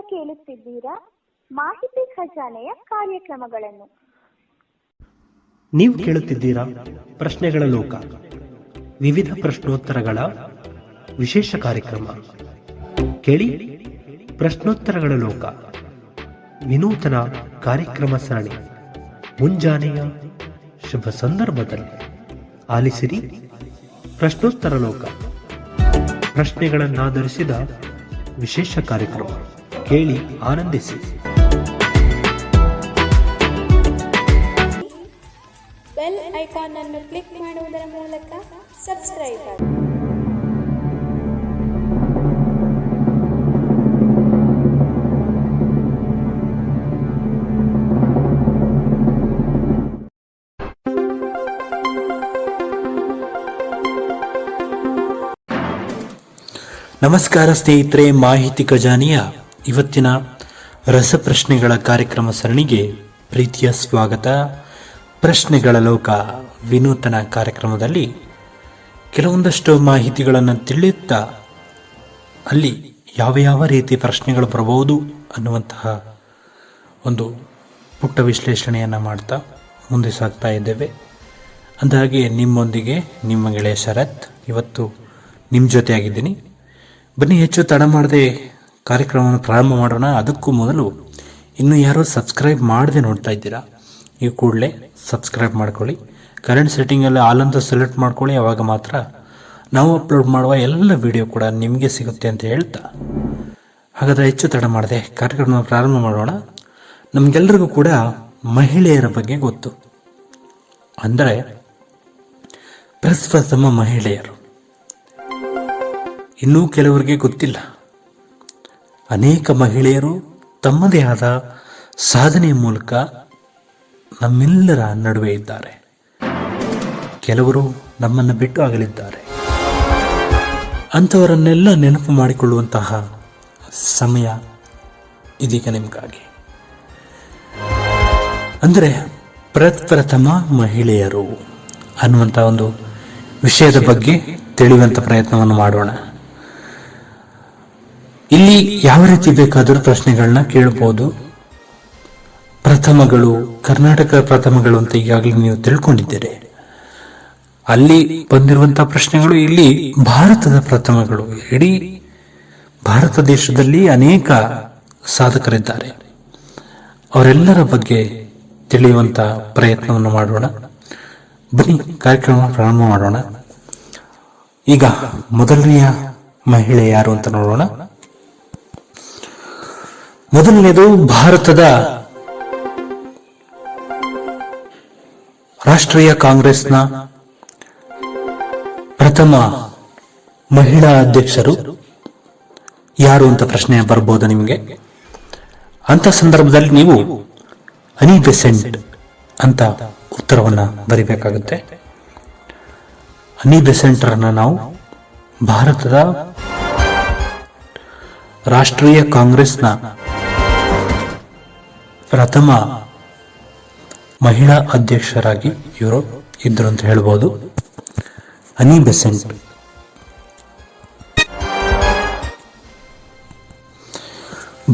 ಕೇಳುತ್ತಿದ್ದೀರಾ ಮಾಹಿತಿ ಖಜಾನೆಯ ಕಾರ್ಯಕ್ರಮಗಳನ್ನು. ನೀವು ಕೇಳುತ್ತಿದ್ದೀರಾ ಪ್ರಶ್ನೆಗಳ ಲೋಕ, ವಿವಿಧ ಪ್ರಶ್ನೋತ್ತರಗಳ ವಿಶೇಷ ಕಾರ್ಯಕ್ರಮ. ಕೇಳಿ ಪ್ರಶ್ನೋತ್ತರಗಳ ಲೋಕ, ವಿನೂತನ ಕಾರ್ಯಕ್ರಮ ಸರಣಿ, ಮುಂಜಾನೆಯ ಶುಭ ಸಂದರ್ಭದಲ್ಲಿ. ಆಲಿಸಿರಿ ಪ್ರಶ್ನೋತ್ತರ ಲೋಕ, ಪ್ರಶ್ನೆಗಳನ್ನಾಧರಿಸಿದ ವಿಶೇಷ ಕಾರ್ಯಕ್ರಮ. ಕೇಳಿ ಆನಂದಿಸಿ. ಬೆಲ್ ಐಕಾನ್ ಅನ್ನು ಕ್ಲಿಕ್ ಮಾಡುವುದರ ಮೂಲಕ ಸಬ್ಸ್ಕ್ರೈಬ್ ಆಗಿ. ನಮಸ್ಕಾರ ಸ್ನೇಹಿತರೆ ಮಾಹಿತಿ ಖಜಾನೆಯ ಇವತ್ತಿನ ರಸಪ್ರಶ್ನೆಗಳ ಕಾರ್ಯಕ್ರಮ ಸರಣಿಗೆ ಪ್ರೀತಿಯ ಸ್ವಾಗತ. ಪ್ರಶ್ನೆಗಳ ಲೋಕ ವಿನೂತನ ಕಾರ್ಯಕ್ರಮದಲ್ಲಿ ಕೆಲವೊಂದಷ್ಟು ಮಾಹಿತಿಗಳನ್ನು ತಿಳಿಯುತ್ತಾ ಅಲ್ಲಿ ಯಾವ ಯಾವ ರೀತಿ ಪ್ರಶ್ನೆಗಳು ಬರಬಹುದು ಅನ್ನುವಂತಹ ಒಂದು ಪುಟ್ಟ ವಿಶ್ಲೇಷಣೆಯನ್ನು ಮಾಡ್ತಾ ಮುಂದೆ ಸಾಗ್ತಾ ಇದ್ದೇವೆ. ಅಂದಹಾಗೆ ನಿಮ್ಮೊಂದಿಗೆ ನಿಮ್ಮ ಗೆಳೆಯ ಶರತ್. ಇವತ್ತು ನಿಮ್ಮ ಜೊತೆಯಾಗಿದ್ದೀನಿ. ಬನ್ನಿ, ಹೆಚ್ಚು ತಡ ಮಾಡದೆ ಕಾರ್ಯಕ್ರಮವನ್ನು ಪ್ರಾರಂಭ ಮಾಡೋಣ. ಅದಕ್ಕೂ ಮೊದಲು ಇನ್ನು ಯಾರೋ ಸಬ್ಸ್ಕ್ರೈಬ್ ಮಾಡದೆ ನೋಡ್ತಾ ಇದ್ದೀರಾ ಈ ಕೂಡಲೇ ಸಬ್ಸ್ಕ್ರೈಬ್ ಮಾಡ್ಕೊಳ್ಳಿ. ಕರೆಂಟ್ ಸೆಟ್ಟಿಂಗಲ್ಲಿ ಆಲ್ ಅಂತ ಸೆಲೆಕ್ಟ್ ಮಾಡ್ಕೊಳ್ಳಿ. ಆವಾಗ ಮಾತ್ರ ನಾವು ಅಪ್ಲೋಡ್ ಮಾಡುವ ಎಲ್ಲ ವಿಡಿಯೋ ಕೂಡ ನಿಮಗೆ ಸಿಗುತ್ತೆ ಅಂತ ಹೇಳ್ತಾ. ಹಾಗಾದರೆ ಹೆಚ್ಚು ತಡ ಮಾಡದೆ ಕಾರ್ಯಕ್ರಮ ಪ್ರಾರಂಭ ಮಾಡೋಣ. ನಮಗೆಲ್ಲರಿಗೂ ಕೂಡ ಮಹಿಳೆಯರ ಬಗ್ಗೆ ಗೊತ್ತು. ಅಂದರೆ ಪ್ರಸ್ಪ್ರಥಮ ಮಹಿಳೆಯರು. ಇನ್ನೂ ಕೆಲವರಿಗೆ ಗೊತ್ತಿಲ್ಲ. ಅನೇಕ ಮಹಿಳೆಯರು ತಮ್ಮದೇ ಆದ ಸಾಧನೆಯ ಮೂಲಕ ನಮ್ಮೆಲ್ಲರ ನಡುವೆ ಇದ್ದಾರೆ. ಕೆಲವರು ನಮ್ಮನ್ನು ಬಿಟ್ಟು ಆಗಲಿದ್ದಾರೆ. ಅಂಥವರನ್ನೆಲ್ಲ ನೆನಪು ಮಾಡಿಕೊಳ್ಳುವಂತಹ ಸಮಯ ಇದೀಗ ನಿಮಗಾಗಿ. ಅಂದರೆ ಪ್ರಪ್ರಥಮ ಮಹಿಳೆಯರು ಅನ್ನುವಂಥ ಒಂದು ವಿಷಯದ ಬಗ್ಗೆ ತಿಳಿಯುವಂಥ ಪ್ರಯತ್ನವನ್ನು ಮಾಡೋಣ. ಇಲ್ಲಿ ಯಾವ ರೀತಿ ಬೇಕಾದರೂ ಪ್ರಶ್ನೆಗಳನ್ನ ಕೇಳಬಹುದು ಪ್ರಥಮಗಳು, ಕರ್ನಾಟಕ ಪ್ರಥಮಗಳು ಅಂತ ಈಗಾಗಲೇ ನೀವು ತಿಳ್ಕೊಂಡಿದ್ದೀರಿ. ಅಲ್ಲಿ ಬಂದಿರುವಂತಹ ಪ್ರಶ್ನೆಗಳು ಇಲ್ಲಿ ಭಾರತದ ಪ್ರಥಮಗಳು. ಇಡೀ ಭಾರತ ದೇಶದಲ್ಲಿ ಅನೇಕ ಸಾಧಕರಿದ್ದಾರೆ. ಅವರೆಲ್ಲರ ಬಗ್ಗೆ ತಿಳಿಯುವಂತ ಪ್ರಯತ್ನವನ್ನು ಮಾಡೋಣ. ಬನ್ನಿ, ಕಾರ್ಯಕ್ರಮ ಪ್ರಾರಂಭ ಮಾಡೋಣ. ಈಗ ಮೊದಲನೆಯ ಮಹಿಳೆ ಯಾರು ಅಂತ ನೋಡೋಣ. ಮೊದಲನೇದು ಭಾರತದ ರಾಷ್ಟ್ರೀಯ ಕಾಂಗ್ರೆಸ್ನ ಪ್ರಥಮ ಮಹಿಳಾ ಅಧ್ಯಕ್ಷರು. ಯಾರು ಅಂತ ಪ್ರಶ್ನೆ ಬರ್ಬೋದು ನಿಮಗೆ? ಅಂತ ಸಂದರ್ಭದಲ್ಲಿ ನೀವು ಅನಿ ಬೆಸೆಂಟ್ ಅಂತ ಉತ್ತರವನ್ನ ಬರಿಬೇಕಾಗುತ್ತೆ. ಅನಿ ಬೆಸೆಂಟರನ್ನ ನಾವು ಭಾರತದ ರಾಷ್ಟ್ರೀಯ ಕಾಂಗ್ರೆಸ್ನ ಪ್ರಥಮ ಮಹಿಳಾ ಅಧ್ಯಕ್ಷರಾಗಿ ಇವರು ಇದ್ರು ಅಂತ ಹೇಳ್ಬೋದು. Annie Besant.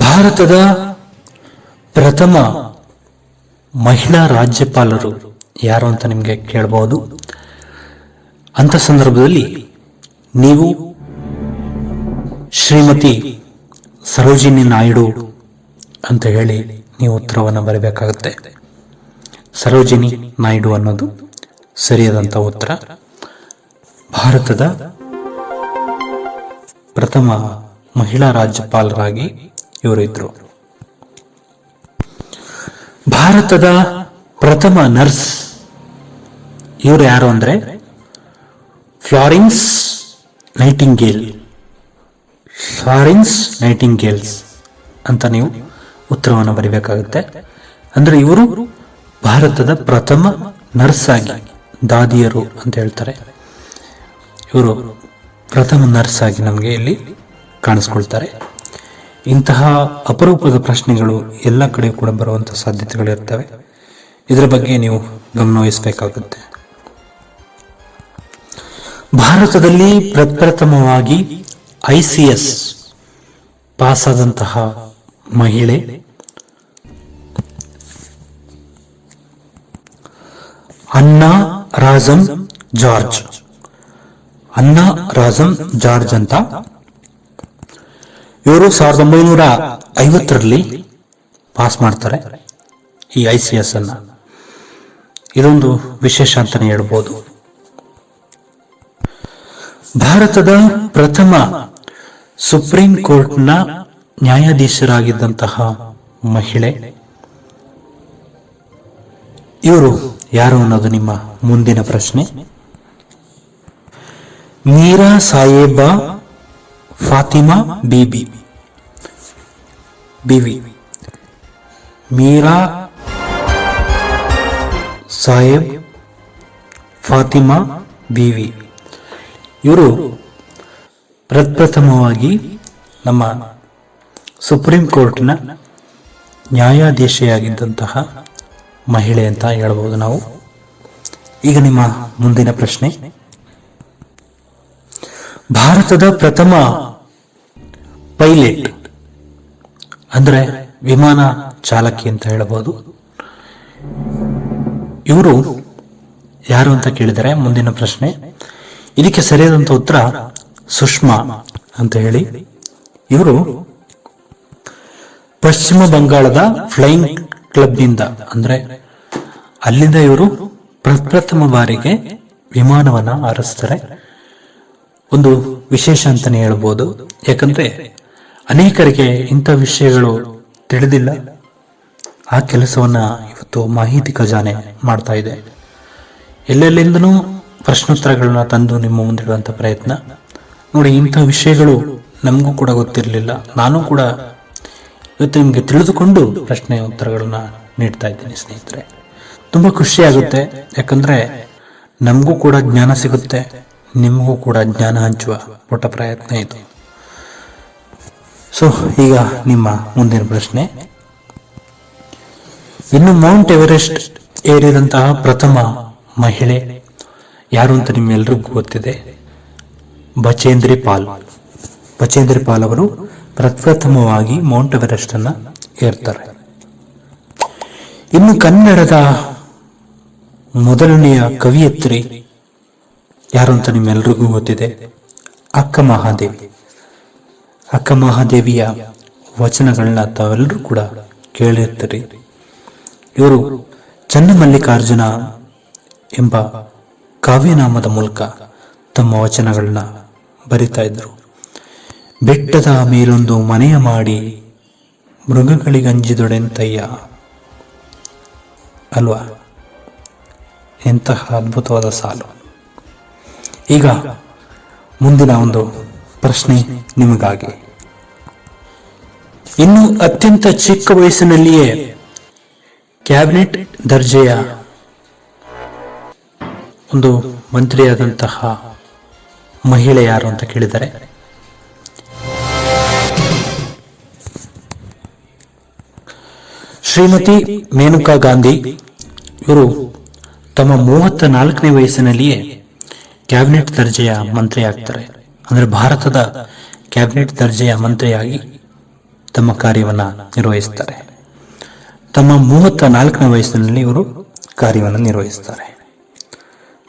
ಭಾರತದ ಪ್ರಥಮ ಮಹಿಳಾ ರಾಜ್ಯಪಾಲರು ಯಾರು ಅಂತ ನಿಮಗೆ ಕೇಳಬಹುದು ಅಂತ ಸಂದರ್ಭದಲ್ಲಿ ನೀವು ಶ್ರೀಮತಿ ಸರೋಜಿನಿ ನಾಯ್ಡು ಅಂತ ಹೇಳಿ ನೀವು ಉತ್ತರವನ್ನು ಬರಬೇಕಾಗುತ್ತೆ. ಸರೋಜಿನಿ ನಾಯ್ಡು ಅನ್ನೋದು ಸರಿಯಾದಂಥ ಉತ್ತರ. ಭಾರತದ ಪ್ರಥಮ ಮಹಿಳಾ ರಾಜ್ಯಪಾಲರಾಗಿ ಇವರು ಇದ್ರು. ಭಾರತದ ಪ್ರಥಮ ನರ್ಸ್ ಇವರು ಯಾರು ಅಂದ್ರೆ ಫ್ಲಾರೆನ್ಸ್ ನೈಟಿಂಗೇಲ್. ಫ್ಲಾರೆನ್ಸ್ ನೈಟಿಂಗೇಲ್ಸ್ ಅಂತ ನೀವು ಉತ್ತರವನ್ನು ಬರೀಬೇಕಾಗುತ್ತೆ. ಅಂದ್ರೆ ಇವರು ಭಾರತದ ಪ್ರಥಮ ನರ್ಸ್ ಆಗಿ ದಾದಿಯರು ಅಂತ ಹೇಳ್ತಾರೆ. ಇವರು ಪ್ರಥಮ ನರ್ಸ್ ಆಗಿ ನಮಗೆ ಇಲ್ಲಿ ಕಾಣಿಸ್ಕೊಳ್ತಾರೆ. ಇಂತಹ ಅಪರೂಪದ ಪ್ರಶ್ನೆಗಳು ಎಲ್ಲ ಕಡೆ ಕೂಡ ಬರುವಂಥ ಸಾಧ್ಯತೆಗಳು ಇರ್ತವೆ. ಇದರ ಬಗ್ಗೆ ನೀವು ಗಮನವಹಿಸಬೇಕಾಗುತ್ತೆ. ಭಾರತದಲ್ಲಿ ಪ್ರಪ್ರಥಮವಾಗಿ ಐ ಸಿ ಎಸ್ ಪಾಸ್ ಆದಂತಹ ಮಹಿಳೆ Anna, Rajam, George. Anna, Rajam, George ಅಂತ. ಇವರು ಸಾವಿರದ ಒಂಬೈನೂರ ಐವತ್ತರಲ್ಲಿ ಪಾಸ್ ಮಾಡ್ತಾರೆ ಈ ಐ ಸಿ ಎಸ್ ಅನ್ನ. ಇದೊಂದು ವಿಶೇಷ ಅಂತಾನೆ ಹೇಳ್ಬೋದು. ಭಾರತದ ಪ್ರಥಮ ಸುಪ್ರೀಂ ಕೋರ್ಟ್ನ ನ್ಯಾಯಾಧೀಶರಾಗಿದ್ದಂತಹ ಮಹಿಳೆ. ಇವರು ಯಾರು ಅನ್ನೋದು ನಿಮ್ಮ ಮುಂದಿನ ಪ್ರಶ್ನೆ? ಮೀರಾ ಸಾಹೇಬ ಫಾತಿಮಾ ಬಿಬಿ. ಬಿವಿ. ಮೀರಾ ಸಾಹೇಬ್ ಫಾತಿಮಾ ಬಿವಿ. ಇವರು ಪ್ರಪ್ರಥಮವಾಗಿ ನಮ್ಮ ಸುಪ್ರೀಂ ಕೋರ್ಟ್ನ ನ್ಯಾಯಾಧೀಶೆಯಾಗಿದ್ದಂತಹ ಮಹಿಳೆ ಅಂತ ಹೇಳ್ಬೋದು ನಾವು. ಈಗ ನಿಮ್ಮ ಮುಂದಿನ ಪ್ರಶ್ನೆ. ಭಾರತದ ಪ್ರಥಮ ಪೈಲಟ್ ಅಂದ್ರೆ ವಿಮಾನ ಚಾಲಕಿ ಅಂತ ಹೇಳಬಹುದು ಇವರು ಯಾರು ಅಂತ ಕೇಳಿದರೆ ಮುಂದಿನ ಪ್ರಶ್ನೆ. ಇದಕ್ಕೆ ಸರಿಯಾದಂತ ಉತ್ತರ ಸುಷ್ಮಾ ಅಂತ ಹೇಳಿ. ಇವರು ಪಶ್ಚಿಮ ಬಂಗಾಳದ ಫ್ಲೈಯಿಂಗ್ ಕ್ಲಬ್ನಿಂದ, ಅಂದ್ರೆ ಅಲ್ಲಿಂದ ಇವರು ಪ್ರಪ್ರಥಮ ಬಾರಿಗೆ ವಿಮಾನವನ್ನ ಹಾರಿಸ್ತಾರೆ ಒಂದು ವಿಶೇಷ ಅಂತಾನೆ ಹೇಳ್ಬೋದು. ಯಾಕಂದ್ರೆ ಅನೇಕರಿಗೆ ಇಂಥ ವಿಷಯಗಳು ತಿಳಿದಿಲ್ಲ. ಆ ಕೆಲಸವನ್ನ ಇವತ್ತು ಮಾಹಿತಿ ಖಜಾನೆ ಮಾಡ್ತಾ ಇದೆ. ಎಲ್ಲೆಲ್ಲಿಂದನೂ ಪ್ರಶ್ನೋತ್ತರಗಳನ್ನ ತಂದು ನಿಮ್ಮ ಮುಂದಿಡುವಂಥ ಪ್ರಯತ್ನ. ನೋಡಿ, ಇಂಥ ವಿಷಯಗಳು ನಮಗೂ ಕೂಡ ಗೊತ್ತಿರಲಿಲ್ಲ. ನಾನು ಕೂಡ ಇವತ್ತು ನಿಮಗೆ ತಿಳಿದುಕೊಂಡು ಪ್ರಶ್ನೆ ಉತ್ತರಗಳನ್ನ ನೀಡ್ತಾ ಇದ್ದೀನಿ ಸ್ನೇಹಿತರೆ. ತುಂಬಾ ಖುಷಿ ಆಗುತ್ತೆ ಯಾಕಂದ್ರೆ ನಮಗೂ ಕೂಡ ಜ್ಞಾನ ಸಿಗುತ್ತೆ, ನಿಮಗೂ ಕೂಡ ಜ್ಞಾನ ಹಂಚುವ ಪುಟ್ಟ ಪ್ರಯತ್ನ ಇದು. ಸೊ ಈಗ ನಿಮ್ಮ ಮುಂದಿನ ಪ್ರಶ್ನೆ. ಇನ್ನು ಮೌಂಟ್ ಎವರೆಸ್ಟ್ ಏರಿದಂತಹ ಪ್ರಥಮ ಮಹಿಳೆ ಯಾರು ಅಂತ ನಿಮ್ಮೆಲ್ರಿಗೂ ಗೊತ್ತಿದೆ? ಬಚೇಂದ್ರಿ ಪಾಲ್. ಬಚೇಂದ್ರಿ ಪಾಲ್ ಅವರು ಪ್ರಪ್ರಥಮವಾಗಿ ಮೌಂಟ್ ಎವರೆಸ್ಟ್ ಅನ್ನ ಏರ್ತಾರೆ. ಇನ್ನು ಕನ್ನಡದ ಮೊದಲನೆಯ ಕವಿಯತ್ರಿ ಯಾರು ಅಂತ ನಿಮ್ಮೆಲ್ರಿಗೂ ಗೊತ್ತಿದೆ? ಅಕ್ಕ ಮಹಾದೇವಿ. ಅಕ್ಕ ಮಹಾದೇವಿಯ ವಚನಗಳನ್ನ ತಾವೆಲ್ಲರೂ ಕೂಡ ಕೇಳಿರ್ತೀರಿ. ಇವರು ಚನ್ನಮಲ್ಲಿಕಾರ್ಜುನ ಎಂಬ ಕಾವ್ಯನಾಮದ ಮೂಲಕ ತಮ್ಮ ವಚನಗಳನ್ನ ಬರಿತಾ ಇದ್ರು ಬೆಟ್ಟದ ಮೇಲೊಂದು ಮನೆಯ ಮಾಡಿ ಮೃಗಗಳಿಗಂಜಿದೊಡೆಂತಯ್ಯ. ಅಲ್ವಾ? ಎಂತಹ ಅದ್ಭುತವಾದ ಸಾಲು. ಈಗ ಮುಂದಿನ ಒಂದು ಪ್ರಶ್ನೆ ನಿಮಗಾಗಿ. ಇನ್ನು ಅತ್ಯಂತ ಚಿಕ್ಕ ವಯಸ್ಸಿನಲ್ಲಿಯೇ ಕ್ಯಾಬಿನೆಟ್ ದರ್ಜೆಯ ಒಂದು ಮಂತ್ರಿಯಾದಂತಹ ಮಹಿಳೆ ಯಾರು ಅಂತ ಕೇಳಿದರೆ? ಶ್ರೀಮತಿ ಮೇನಕಾ ಗಾಂಧಿ, ಇವರು ತಮ್ಮ ಮೂವತ್ತ ನಾಲ್ಕನೇ ವಯಸ್ಸಿನಲ್ಲಿಯೇ ಕ್ಯಾಬಿನೆಟ್ ದರ್ಜೆಯ ಮಂತ್ರಿ ಆಗ್ತಾರೆ ಅಂದರೆ ಭಾರತದ ಕ್ಯಾಬಿನೆಟ್ ದರ್ಜೆಯ ಮಂತ್ರಿಯಾಗಿ ತಮ್ಮ ಕಾರ್ಯವನ್ನು ನಿರ್ವಹಿಸ್ತಾರೆ. ತಮ್ಮ ಮೂವತ್ತ ನಾಲ್ಕನೇ ವಯಸ್ಸಿನಲ್ಲಿ ಇವರು ಕಾರ್ಯವನ್ನು ನಿರ್ವಹಿಸ್ತಾರೆ.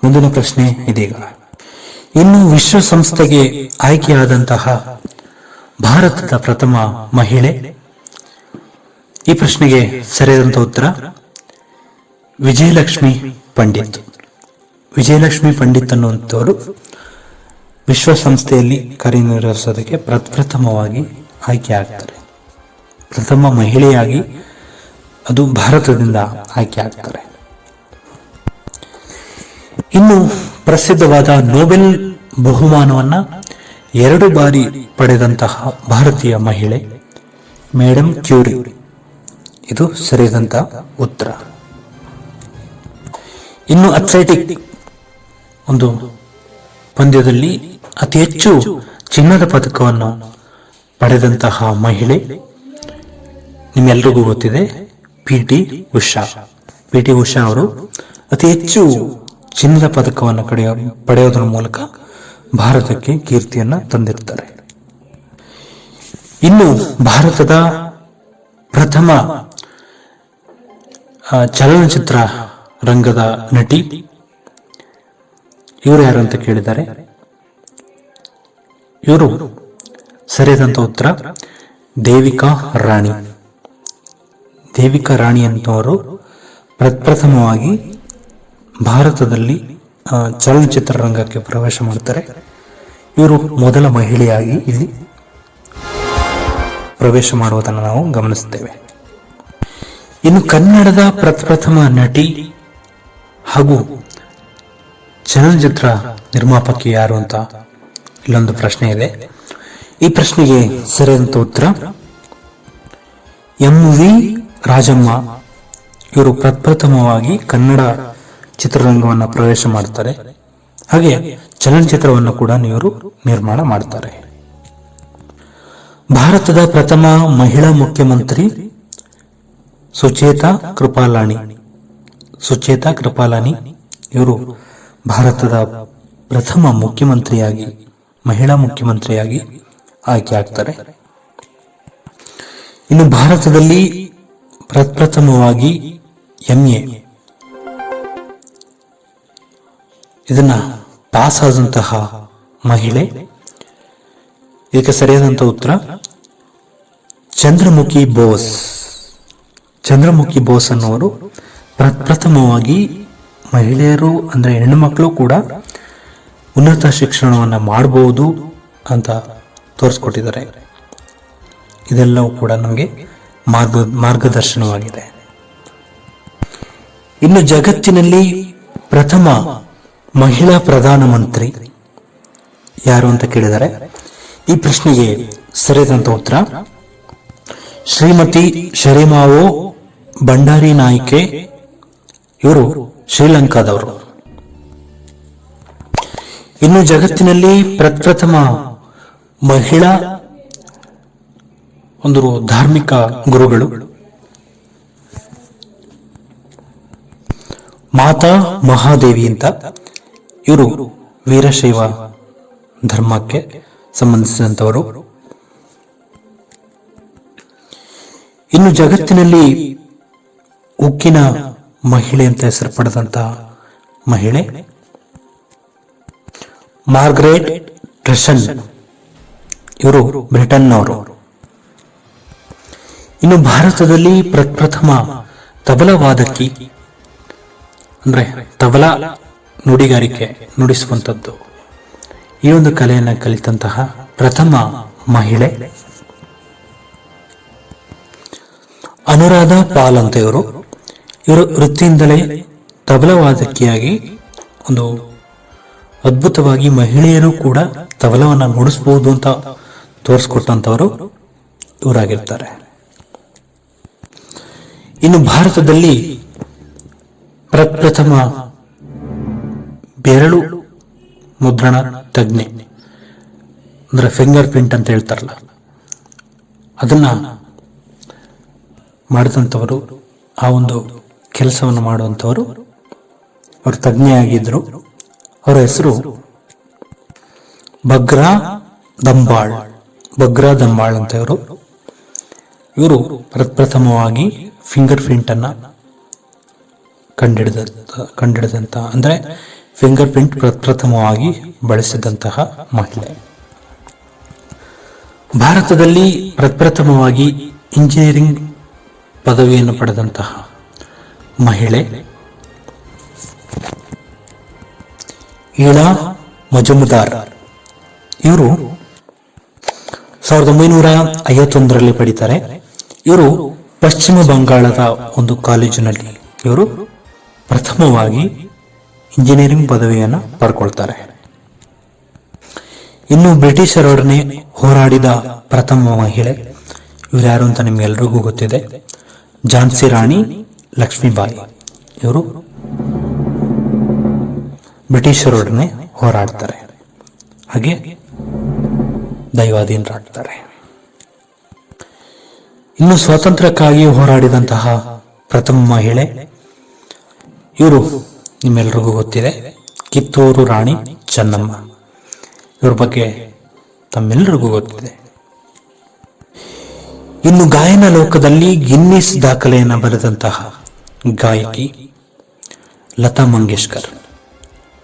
ಮುಂದಿನ ಪ್ರಶ್ನೆ ಇದೀಗ. ಇನ್ನು ವಿಶ್ವಸಂಸ್ಥೆಗೆ ಆಯ್ಕೆಯಾದಂತಹ ಭಾರತದ ಪ್ರಥಮ ಮಹಿಳೆ ಈ ಪ್ರಶ್ನೆಗೆ ಸರಿಯಾದಂಥ ಉತ್ತರ, ವಿಜಯಲಕ್ಷ್ಮಿ ಪಂಡಿತ್. ವಿಜಯಲಕ್ಷ್ಮಿ ಪಂಡಿತ್ ಅನ್ನುವಂಥವರು ವಿಶ್ವಸಂಸ್ಥೆಯಲ್ಲಿ ಕಾರ್ಯನಿರ್ವಹಿಸೋದಕ್ಕೆ ಪ್ರಪ್ರಥಮವಾಗಿ ಆಯ್ಕೆ ಆಗ್ತಾರೆ. ಪ್ರಥಮ ಮಹಿಳೆಯಾಗಿ ಅದು ಭಾರತದಿಂದ ಆಯ್ಕೆ ಆಗ್ತಾರೆ. ಇನ್ನು ಪ್ರಸಿದ್ಧವಾದ ನೊಬೆಲ್ ಬಹುಮಾನವನ್ನ ಎರಡು ಬಾರಿ ಪಡೆದಂತಹ ಭಾರತೀಯ ಮಹಿಳೆ ಮೇಡಮ್ ಕ್ಯೂರಿ. ಇದು ಸರಿಯಾದಂತಹ ಉತ್ತರ. ಇನ್ನು ಅಥ್ಲೆಟಿಕ್ ಒಂದು ಪಂದ್ಯದಲ್ಲಿ ಅತಿ ಹೆಚ್ಚು ಚಿನ್ನದ ಪದಕವನ್ನು ಪಡೆದಂತಹ ಮಹಿಳೆ ನಿಮ್ಮೆಲ್ರಿಗೂ ಗೊತ್ತಿದೆ P T Usha. P T Usha ಅವರು ಅತಿ ಹೆಚ್ಚು ಚಿನ್ನದ ಪದಕವನ್ನು ಕಡೆಯ ಪಡೆಯೋದ್ರ ಮೂಲಕ ಭಾರತಕ್ಕೆ ಕೀರ್ತಿಯನ್ನು ತಂದಿರ್ತಾರೆ. ಇನ್ನು ಭಾರತದ ಪ್ರಥಮ ಚಲನಚಿತ್ರ ರಂಗದ ನಟಿ. ಇವರು ಯಾರು ಅಂತ ಕೇಳಿದ್ದಾರೆ ಇವರು ಸರಿಯಾದಂಥ ಉತ್ತರ, ದೇವಿಕಾ ರಾಣಿ. ದೇವಿಕಾ ರಾಣಿ ಅಂತವರು ಪ್ರಪ್ರಥಮವಾಗಿ ಭಾರತದಲ್ಲಿ ಚಲನಚಿತ್ರ ರಂಗಕ್ಕೆ ಪ್ರವೇಶ ಮಾಡ್ತಾರೆ. ಇವರು ಮೊದಲ ಮಹಿಳೆಯಾಗಿ ಇಲ್ಲಿ ಪ್ರವೇಶ ಮಾಡುವುದನ್ನು ನಾವು ಗಮನಿಸುತ್ತೇವೆ. ಇನ್ನು ಕನ್ನಡದ ಪ್ರಪ್ರಥಮ ನಟಿ ಹಾಗೂ ಚಲನಚಿತ್ರ ನಿರ್ಮಾಪಕಿ ಯಾರು ಅಂತ ಇಲ್ಲೊಂದು ಪ್ರಶ್ನೆ ಇದೆ. ಈ ಪ್ರಶ್ನೆಗೆ ಸರಿಯಾದಂತ ಉತ್ತರ, ಎಂ ವಿ ರಾಜಮ್ಮ. ಇವರು ಪ್ರಪ್ರಥಮವಾಗಿ ಕನ್ನಡ ಚಿತ್ರರಂಗವನ್ನು ಪ್ರವೇಶ ಮಾಡ್ತಾರೆ. ಹಾಗೆ ಚಲನಚಿತ್ರವನ್ನು ಕೂಡ ಇವರು ನಿರ್ಮಾಣ ಮಾಡ್ತಾರೆ. ಭಾರತದ ಪ್ರಥಮ ಮಹಿಳಾ ಮುಖ್ಯಮಂತ್ರಿ ಸುಚೇತಾ ಕೃಪಾಲಾಣಿ. ಸುಚೇತಾ ಕೃಪಾಲಾನಿ ಇವರು ಭಾರತದ ಪ್ರಥಮ ಮುಖ್ಯಮಂತ್ರಿಯಾಗಿ, ಮಹಿಳಾ ಮುಖ್ಯಮಂತ್ರಿಯಾಗಿ ಆಯ್ಕೆ ಆಗ್ತಾರೆ. ಇನ್ನು ಭಾರತದಲ್ಲಿ ಪ್ರಪ್ರಥಮವಾಗಿ ಎಂಎ ಇದನ್ನ ಪಾಸ್ ಆದಂತಹ ಮಹಿಳೆ, ಇದಕ್ಕೆ ಸರಿಯಾದಂತಹ ಉತ್ತರ, ಚಂದ್ರಮುಖಿ ಬೋಸ್. ಚಂದ್ರಮುಖಿ ಬೋಸ್ ಅನ್ನೋರು ಪ್ರಪ್ರಥಮವಾಗಿ ಮಹಿಳೆಯರು ಅಂದ್ರೆ ಹೆಣ್ಣು ಮಕ್ಕಳು ಕೂಡ ಉನ್ನತ ಶಿಕ್ಷಣವನ್ನು ಮಾಡಬಹುದು ಅಂತ ತೋರಿಸ್ಕೊಟ್ಟಿದ್ದಾರೆ. ಇದೆಲ್ಲವೂ ಕೂಡ ನಮಗೆ ಮಾರ್ಗ, ಮಾರ್ಗದರ್ಶನವಾಗಿದೆ. ಇನ್ನು ಜಗತ್ತಿನಲ್ಲಿ ಪ್ರಥಮ ಮಹಿಳಾ ಪ್ರಧಾನಮಂತ್ರಿ ಯಾರು ಅಂತ ಕೇಳಿದರೆ ಈ ಪ್ರಶ್ನೆಗೆ ಸರಿಯಾದಂತ ಉತ್ತರ ಶ್ರೀಮತಿ ಶರಿಮಾವೋ ಭಂಡಾರಿ ನಾಯ್ಕೆ ಇವರು ಶ್ರೀಲಂಕಾದವರು. ಇನ್ನು ಜಗತ್ತಿನಲ್ಲಿ ಪ್ರಪ್ರಥಮ ಮಹಿಳಾ ಒಂದು ಧಾರ್ಮಿಕ ಗುರುಗಳು. ಮಾತಾ ಮಹಾದೇವಿ ಅಂತ ಇವರು ವೀರಶೈವ ಧರ್ಮಕ್ಕೆ ಸಂಬಂಧಿಸಿದಂತವರು. ಇನ್ನು ಜಗತ್ತಿನಲ್ಲಿ ಉಕ್ಕಿನ ಮಹಿಳೆ ಅಂತ ಹೆಸರು ಪಡೆದಂತ ಮಹಿಳೆ ಮಾರ್ಗರೇಟ್ ಟ್ರೆಷನ್ ಇವರು ಬ್ರಿಟನ್ನವರು. ಇನ್ನು ಭಾರತದಲ್ಲಿ ಪ್ರಪ್ರಥಮ ತಬಲಾ ವಾದಕಿ ಅಂದ್ರೆ ತಬಲ ನುಡಿಗಾರಿಕೆ ನುಡಿಸುವಂಥದ್ದು. ಈ ಒಂದು ಕಲೆಯನ್ನು ಕಲಿತಂತಹ ಪ್ರಥಮ ಮಹಿಳೆ ಅನುರಾಧ ಪಾಲ್ ಅಂತ ಇವರು. ಇವರು ವೃತ್ತಿಯಿಂದಲೇ ತಬಲವಾದಕಿಯಾಗಿ ಒಂದು ಅದ್ಭುತವಾಗಿ ಮಹಿಳೆಯರು ಕೂಡ ತಬಲವನ್ನು ನುಡಿಸಬಹುದು ಅಂತ ತೋರಿಸ್ಕೊಟ್ಟಂಥವರು ಇವರಾಗಿರ್ತಾರೆ. ಇನ್ನು ಭಾರತದಲ್ಲಿ ಪ್ರಪ್ರಥಮ ಬೆರಳು ಮುದ್ರಣ ತಜ್ಞೆ, ಅಂದ್ರೆ ಫಿಂಗರ್ ಪ್ರಿಂಟ್ ಅಂತ ಹೇಳ್ತಾರಲ್ಲ, ಅದನ್ನ ಮಾಡಿದಂಥವರು ಆ ಒಂದು ಕೆಲಸವನ್ನು ಮಾಡುವಂಥವರು ಅವರು ತಜ್ಞೆಯಾಗಿದ್ದರು. ಅವರ ಹೆಸರು ಬಗ್ರಾ ದಂಬಾಳ್ ಬಗ್ರಾ ದಂಬಾಳ್ ಅಂತ ಇವರು ಇವರು ಪ್ರಪ್ರಥಮವಾಗಿ ಫಿಂಗರ್ ಪ್ರಿಂಟನ್ನು ಕಂಡಿಡಿದ ಕಂಡಿಡಿದಂತಹ ಅಂದ್ರೆ ಫಿಂಗರ್ ಪ್ರಿಂಟ್ ಪ್ರಪ್ರಥಮವಾಗಿ ಬಳಸಿದಂತಹ ಮಹಿಳೆ ಭಾರತದಲ್ಲಿ ಪ್ರಪ್ರಥಮವಾಗಿ ಇಂಜಿನಿಯರಿಂಗ್ ಪದವಿಯನ್ನು ಪಡೆದಂತಹ ಮಹಿಳೆ. ಈಳಾ ಮಜುಮದಾರ್. ಇವರು ಸಾವಿರದ ಒಂಬೈನೂರ ಐವತ್ತೊಂದರಲ್ಲಿ ಪಡಿತಾರೆ. ಇವರು ಪಶ್ಚಿಮ ಬಂಗಾಳದ ಒಂದು ಕಾಲೇಜಿನಲ್ಲಿ ಇವರು ಪ್ರಥಮವಾಗಿ ಇಂಜಿನಿಯರಿಂಗ್ ಪದವಿಯನ್ನು ಪಡ್ಕೊಳ್ತಾರೆ. ಇನ್ನು ಬ್ರಿಟಿಷರೊಡನೆ ಹೋರಾಡಿದ ಪ್ರಥಮ ಮಹಿಳೆ. ಇವರ್ಯಾರು ಅಂತ ನಿಮ್ಗೆಲ್ರಿಗೂ ಗೊತ್ತಿದೆ. ಝಾನ್ಸಿ ರಾಣಿ ಲಕ್ಷ್ಮೀಬಾಯಿ ಇವರು ಬ್ರಿಟಿಷರೊಡನೆ ಹೋರಾಡ್ತಾರೆ. ಹಾಗೆ ದೈವಾಧೀನರಾಗ್ತಾರೆ. ಇನ್ನು ಸ್ವಾತಂತ್ರ್ಯಕ್ಕಾಗಿ ಹೋರಾಡಿದಂತಹ ಪ್ರಥಮ ಮಹಿಳೆ ಇವರು ನಿಮ್ಮೆಲ್ರಿಗೂ ಗೊತ್ತಿದೆ. ಕಿತ್ತೂರು ರಾಣಿ ಚೆನ್ನಮ್ಮ. ಇವ್ರ ಬಗ್ಗೆ ತಮ್ಮೆಲ್ಲರಿಗೂ ಗೊತ್ತಿದೆ. ಇನ್ನು ಗಾಯನ ಲೋಕದಲ್ಲಿ ಗಿನ್ನಿಸ್ ದಾಖಲೆಯನ್ನು ಬರೆದಂತಹ ಗಾಯಕಿ ಲತಾ ಮಂಗೇಶ್ಕರ್.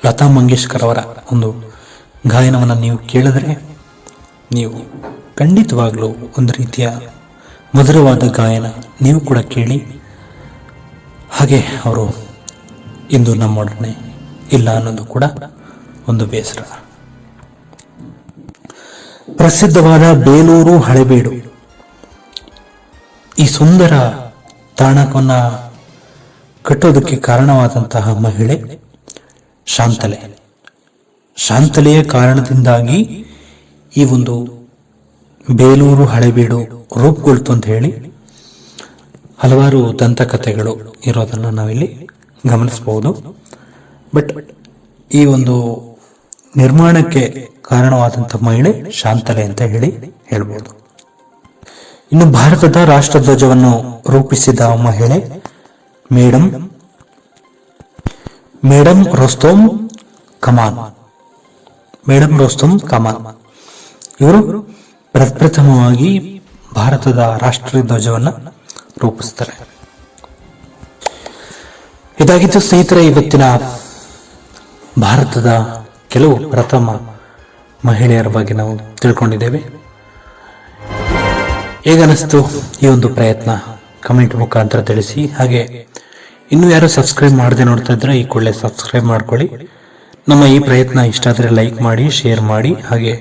ಲತಾ ಮಂಗೇಶ್ಕರ್ ಅವರ ಒಂದು ಗಾಯನವನ್ನು ನೀವು ಕೇಳಿದರೆ ನೀವು ಖಂಡಿತವಾಗಲೂ ಒಂದು ರೀತಿಯ ಮಧುರವಾದ ಗಾಯನ ನೀವು ಕೂಡ ಕೇಳಿ. ಹಾಗೆ ಅವರು ಇಂದು ನಮ್ಮೊಡನೆ ಇಲ್ಲ ಅನ್ನೋದು ಕೂಡ ಒಂದು ಬೇಸರ. ಪ್ರಸಿದ್ಧವಾದ ಬೇಲೂರು ಹಳೆಬೀಡು. ಈ ಸುಂದರ ತಾಣವನ್ನ ಕಟ್ಟೋದಕ್ಕೆ ಕಾರಣವಾದಂತಹ ಮಹಿಳೆ ಶಾಂತಲೆ. ಶಾಂತಲೆಯ ಕಾರಣದಿಂದಾಗಿ ಈ ಒಂದು ಬೇಲೂರು ಹಳೆಬೀಡು ರೂಪುಗೊಳ್ತು ಅಂತ ಹೇಳಿ ಹಲವಾರು ದಂತಕಥೆಗಳು ಇರೋದನ್ನು ನಾವಿಲ್ಲಿ ಗಮನಿಸಬಹುದು. ಬಟ್ ಈ ಒಂದು ನಿರ್ಮಾಣಕ್ಕೆ ಕಾರಣವಾದಂಥ ಮಹಿಳೆ ಶಾಂತಲೆ ಅಂತ ಹೇಳಿ ಹೇಳ್ಬೋದು. ಇನ್ನು ಭಾರತದ ರಾಷ್ಟ್ರಧ್ವಜವನ್ನು ರೂಪಿಸಿದ ಮಹಿಳೆ madam madam Rustom Cama. Madam Rustom Cama. ಇವರು ಪ್ರಪ್ರಥಮವಾಗಿ ಭಾರತದ ರಾಷ್ಟ್ರೀಯ ಧ್ವಜವನ್ನು ರೂಪಿಸ್ತಾರೆ. ಇದಾಗಿತ್ತು ಸ್ನೇಹಿತರೆ, ಇವತ್ತಿನ ಭಾರತದ ಕೆಲವು ಪ್ರಥಮ ಮಹಿಳೆಯರ ಬಗ್ಗೆ ನಾವು ತಿಳ್ಕೊಂಡಿದ್ದೇವೆ. ಹೇಗನಿಸ್ತು ಈ ಒಂದು ಪ್ರಯತ್ನ? ಕಮೆಂಟ್ ಮುಖಾಂತರ ತಿಳಿಸಿ. ಹಾಗೆ ಇನ್ನೂ ಯಾರು ಸಬ್ಸ್ಕ್ರೈಬ್ ಮಾಡದೆ ನೋಡ್ತಾ ಇದ್ರೆ ಈ ಕೂಡಲೇ ಸಬ್ಸ್ಕ್ರೈಬ್ ಮಾಡ್ಕೊಳ್ಳಿ. ನಮ್ಮ ಈ ಪ್ರಯತ್ನ ಇಷ್ಟ ಆದರೆ ಲೈಕ್ ಮಾಡಿ ಶೇರ್ ಮಾಡಿ, ಹಾಗೆ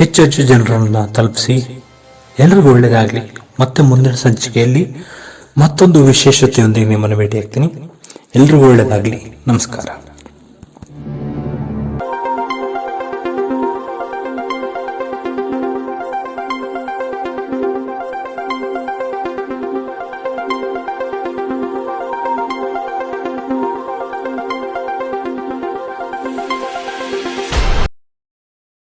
ಹೆಚ್ಚು ಹೆಚ್ಚು ಜನರನ್ನ ತಲುಪಿಸಿ. ಎಲ್ರಿಗೂ ಒಳ್ಳೆಯದಾಗಲಿ ಮತ್ತೆ ಮುಂದಿನ ಸಂಚಿಕೆಯಲ್ಲಿ ಮತ್ತೊಂದು ವಿಶೇಷತೆಯೊಂದಿಗೆ ನಿಮ್ಮನ್ನು ಭೇಟಿಯಾಗ್ತೀನಿ. ಎಲ್ರಿಗೂ ಒಳ್ಳೆಯದಾಗಲಿ ನಮಸ್ಕಾರ.